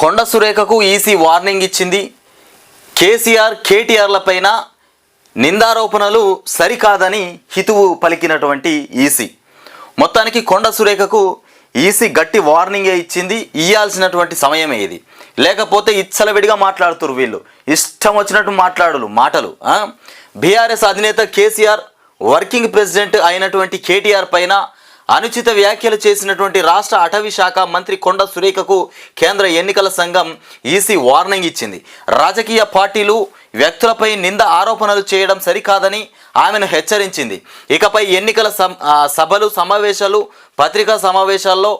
కొండ సురేఖకు EC warning ఇచ్చింది. కేసీఆర్ కేటీఆర్ల పైన నిందారోపణలు సరికాదని హితువు పలికినటువంటి ఈసీ. మొత్తానికి కొండ సురేఖకు ఈసీ గట్టి వార్నింగే ఇచ్చింది ఇయ్యాల్సినటువంటి సమయమే ఇది. లేకపోతే ఇచ్చలవిడిగా మాట్లాడుతురు వీళ్ళు. ఇష్టం వచ్చినట్టు మాట్లాడులు మాటలు బీఆర్ఎస్ అధినేత కేసీఆర్ వర్కింగ్ ప్రెసిడెంట్ అయినటువంటి కేటీఆర్ పైన అనుచిత వ్యాఖ్యలు చేసినటువంటి రాష్ట్ర అటవీ శాఖ మంత్రి కొండ సురేఖకు కేంద్ర ఎన్నికల సంఘం ఈసీ వార్నింగ్ ఇచ్చింది. రాజకీయ పార్టీలు వ్యక్తులపై నింద ఆరోపణలు చేయడం సరికాదని ఆమెను హెచ్చరించింది. ఇకపై ఎన్నికల సభలు సమావేశాలు పత్రికా సమావేశాల్లో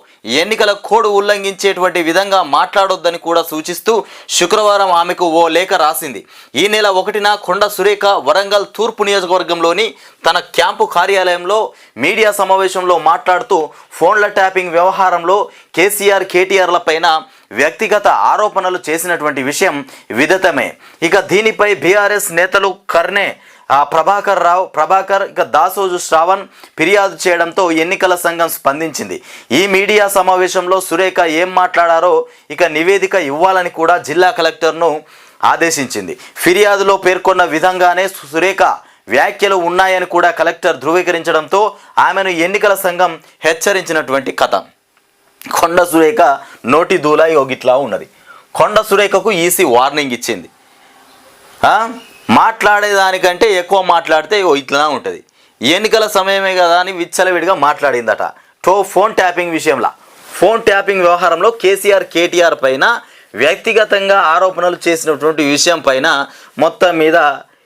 ఎన్నికల కోడ్ ఉల్లంఘించేటువంటి విధంగా మాట్లాడొద్దని కూడా సూచిస్తూ శుక్రవారం ఆమెకు ఓ లేఖ రాసింది. ఈ నెల ఒకటిన కొండ సురేఖ వరంగల్ తూర్పు నియోజకవర్గంలోని తన క్యాంపు కార్యాలయంలో మీడియా సమావేశంలో మాట్లాడుతూ ఫోన్ల ట్యాపింగ్ వ్యవహారంలో కేసీఆర్ కేటీఆర్ల పైన వ్యక్తిగత ఆరోపణలు చేసినటువంటి విషయం విదితమే. ఇక దీనిపై బీఆర్ఎస్ నేతలు కర్నే ప్రభాకర్ రావు ప్రభాకర్ ఇక దాసోజు శ్రావణ్ ఫిర్యాదు చేయడంతో ఎన్నికల సంఘం స్పందించింది. ఈ మీడియా సమావేశంలో సురేఖ ఏం మాట్లాడారో ఇక నివేదిక ఇవ్వాలని కూడా జిల్లా కలెక్టర్ను ఆదేశించింది. ఫిర్యాదులో పేర్కొన్న విధంగానే సురేఖ వ్యాఖ్యలు ఉన్నాయని కూడా కలెక్టర్ ధృవీకరించడంతో ఆమెను ఎన్నికల సంఘం హెచ్చరించినటువంటి కథ. కొండ సురేఖ నోటి దూల యోగిట్లా ఉన్నది. కొండ సురేఖకు ఈసీ వార్నింగ్ ఇచ్చింది. మాట్లాడేదానికంటే ఎక్కువ మాట్లాడితే ఇట్లా ఉంటుంది. ఎన్నికల సమయమే కదా అని విచ్చలవిడిగా మాట్లాడిందట. టో ఫోన్ ట్యాపింగ్ విషయంలో. ఫోన్ ట్యాపింగ్ వ్యవహారంలో కేసీఆర్ కేటీఆర్ పైన వ్యక్తిగతంగా ఆరోపణలు చేసినటువంటి విషయం పైన మొత్తం మీద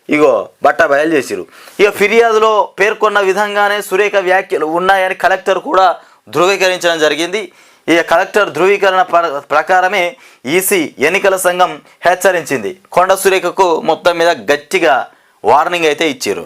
ఇగో బట్ట బయలు చేసిరు ఇక ఫిర్యాదులో పేర్కొన్న విధంగానే సురేఖ వ్యాఖ్యలు ఉన్నాయని కలెక్టర్ కూడా ధృవీకరించడం జరిగింది. ఈ కలెక్టర్ ధృవీకరణ ప్ర- ప్రకారమే ఈసీ ఎన్నికల సంఘం హెచ్చరించింది. కొండ సురేఖకు మొత్తం మీద గట్టిగా వార్నింగ్ అయితే ఇచ్చారు